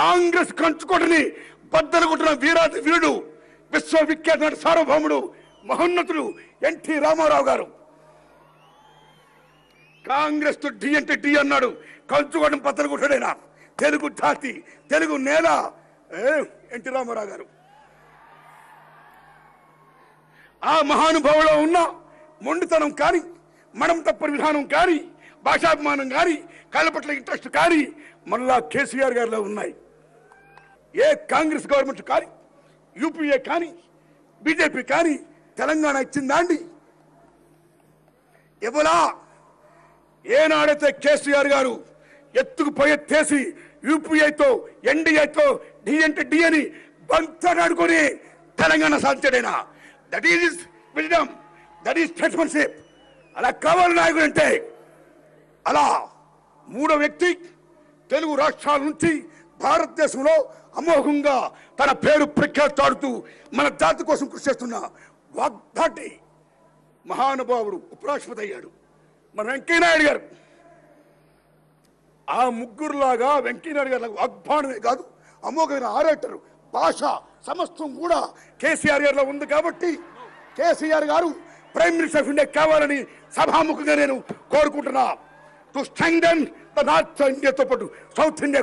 కాంగ్రెస్ కంచుకోటని బద్దలు కొట్టిన వీరాది వీరుడు విశ్వవిఖ్యాత సార్వభౌముడు మహోన్నతుడు ఎన్టీ రామారావు గారు. కాంగ్రెస్తో డి అంటే డి అన్నాడు కంచుకోవడం బద్దలు కొట్టాడైనా? తెలుగు జాతి తెలుగు నేల. ఏ, ఎన్టీ రామారావు గారు. ఆ మహానుభావులో ఉన్న మొండితనం కానీ మనం తప్పని విధానం కానీ భాషాభిమానం కానీ కళ్ళ పట్ల ఇంట్రెస్ట్ కానీ మళ్ళా కేసీఆర్ గారిలో ఉన్నాయి. ఏ కాంగ్రెస్ గవర్నమెంట్ కానీ యూపీఏ కానీ బీజేపీ కానీ తెలంగాణ ఇచ్చిందా అండి? ఇవ్వలా. ఏనాడైతే కేసీఆర్ గారు ఎత్తుకు పోయెత్తేసి యూపీఐతో ఎన్డీఏతో డి అంటే డి అని బంతనాడుకొని Telangana సాధించాడైనా? That is wisdom that is statesmanship అలా కావాలి నాయకుడు అంటే అలా మూడో వ్యక్తి తెలుగు రాష్ట్రాల నుంచి భారతదేశంలో అమోఘంగా తన పేరు ప్రఖ్యాతాడుతూ మన జాతి కోసం కృషి చేస్తున్న వాగ్దాటి మహానుభావుడు ఉపరాష్ట్రపతి అయ్యాడు. మన వెంకయ్యనాయుడు గారు. ఆ ముగ్గురులాగా వెంకయ్యనాయుడు గారు వాగ్బాణమే కాదు అమోఘమైన ఆరేటరు భాష సమస్తం కూడా కేసీఆర్ గారిలో ఉంది కాబట్టి కేసీఆర్ గారు ప్రైమ్ మినిస్టర్ ఆఫ్ ఇండియా కావాలని సభాముఖంగా నేను కోరుకుంటున్నా. టు స్ట్రెంగ్ ద నార్త్ ఇండియాతో పాటు సౌత్ ఇండియా